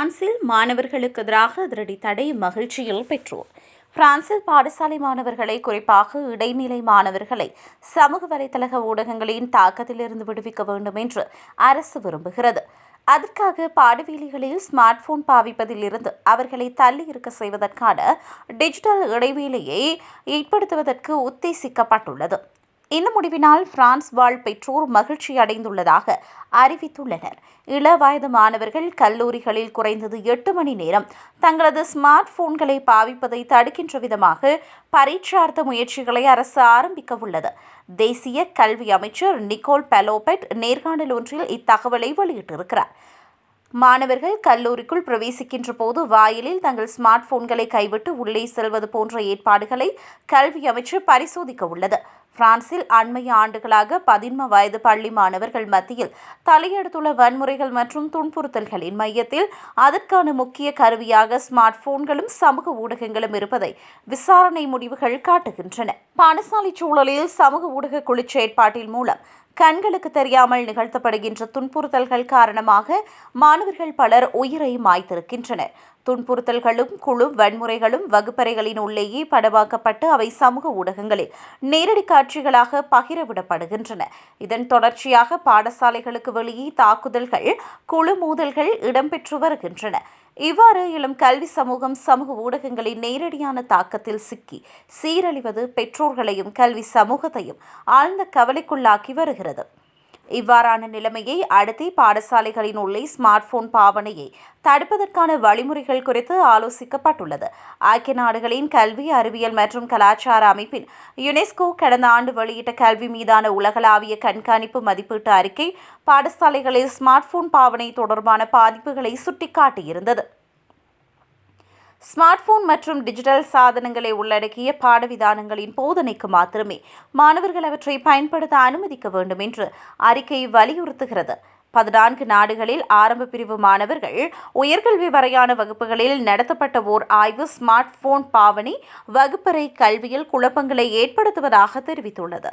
பிரான்சில் மாணவர்களுக்கு எதிராக அதிரடி தடை மகிழ்ச்சியில் பெற்றோர். பிரான்சில் பாடசாலை மாணவர்களை குறிப்பாக இடைநிலை மாணவர்களை சமூக வலைத்தளக ஊடகங்களின் தாக்கத்திலிருந்து விடுவிக்க வேண்டும் என்று அரசு விரும்புகிறது. அதற்காக பாடவேலிகளில் ஸ்மார்ட் போன் பாவிப்பதில் இருந்து அவர்களை தள்ளி இருக்க செய்வதற்கான டிஜிட்டல் இடைவேளையை ஏற்படுத்துவதற்கு உத்தேசிக்கப்பட்டுள்ளது. இந்த முடிவினால் பிரான்ஸ் வாழ் பெற்றோர் மகிழ்ச்சி அடைந்துள்ளதாக அறிவித்துள்ளனர். இள வயது மாணவர்கள் கல்லூரிகளில் குறைந்தது எட்டு மணி நேரம் தங்களது ஸ்மார்ட் போன்களை பாவிப்பதை தடுக்கின்ற விதமாக பரீட்சார்த்த முயற்சிகளை அரசு ஆரம்பிக்க உள்ளது. தேசிய கல்வி அமைச்சர் நிக்கோல் பெலோபெட் நேர்காணல் ஒன்றில் இத்தகவலை வெளியிட்டிருக்கிறார். மாணவர்கள் கல்லூரிக்குள் பிரவேசிக்கின்ற போது வாயிலில் தங்கள் ஸ்மார்ட் போன்களை கைவிட்டு உள்ளே செல்வது போன்ற ஏற்பாடுகளை கல்வி அமைச்சர் பரிசோதிக்க உள்ளது. பிரான்சில் அண்மைய ஆண்டுகளாக பதின்ம வயது பள்ளி மாணவர்கள் மத்தியில் தலையெடுத்துள்ள வன்முறைகள் மற்றும் துன்புறுத்தல்களின் மையத்தில் அதற்கான முக்கிய கருவியாக ஸ்மார்ட் போன்களும் சமூக ஊடகங்களும் இருப்பதை விசாரணை முடிவுகள் காட்டுகின்றன. பாடசாலை சூழலில் சமூக ஊடக குழு செயற்பாட்டின் மூலம் கண்களுக்கு தெரியாமல் நிகழ்த்தப்படுகின்ற துன்புறுத்தல்கள் காரணமாக மாணவர்கள் பலர் உயிரை மாய்த்திருக்கின்றனர். துன்புறுத்தல்களும் குழு வன்முறைகளும் வகுப்பறைகளின் உள்ளேயே படமாக்கப்பட்டு அவை சமூக ஊடகங்களில் நேரடி காட்சிகளாக பகிரவிடப்படுகின்றன. இதன் தொடர்ச்சியாக பாடசாலைகளுக்கு வெளியே தாக்குதல்கள் குழு மோதல்கள் இடம்பெற்று வருகின்றன. இவ்வாறு இளம் கல்வி சமூகம் சமூக ஊடகங்களின் நேரடியான தாக்கத்தில் சிக்கி சீரழிவது பெற்றோர்களையும் கல்வி சமூகத்தையும் ஆழ்ந்த கவலைக்குள்ளாக்கி வருகிறது. இவ்வாறான நிலைமையை அடுத்தே பாடசாலைகளின் உள்ளே ஸ்மார்ட் போன் பாவனையை தடுப்பதற்கான வழிமுறைகள் குறித்து ஆலோசிக்கப்பட்டுள்ளது. ஐக்கிய நாடுகளின் கல்வி அறிவியல் மற்றும் கலாச்சார அமைப்பின் யுனெஸ்கோ கடந்த ஆண்டு வெளியிட்ட கல்வி மீதான உலகளாவிய கண்காணிப்பு மதிப்பீட்டு அறிக்கை பாடசாலைகளில் ஸ்மார்ட் போன் பாவனை தொடர்பான பாதிப்புகளை சுட்டிக்காட்டியிருந்தது. ஸ்மார்ட் போன் மற்றும் டிஜிட்டல் சாதனங்களை உள்ளடக்கிய பாடவிதானங்களின் போதனைக்கு மாத்திரமே மாணவர்கள் அவற்றை பயன்படுத்த அனுமதிக்க வேண்டும் என்று அறிக்கை வலியுறுத்துகிறது. பதினான்கு நாடுகளில் ஆரம்ப பிரிவு மாணவர்கள் உயர்கல்வி வரையான வகுப்புகளில் நடத்தப்பட்ட ஓர் ஆய்வு ஸ்மார்ட் போன் பாவனை வகுப்பறை கல்வியில் குழப்பங்களை ஏற்படுத்துவதாக தெரிவித்துள்ளது.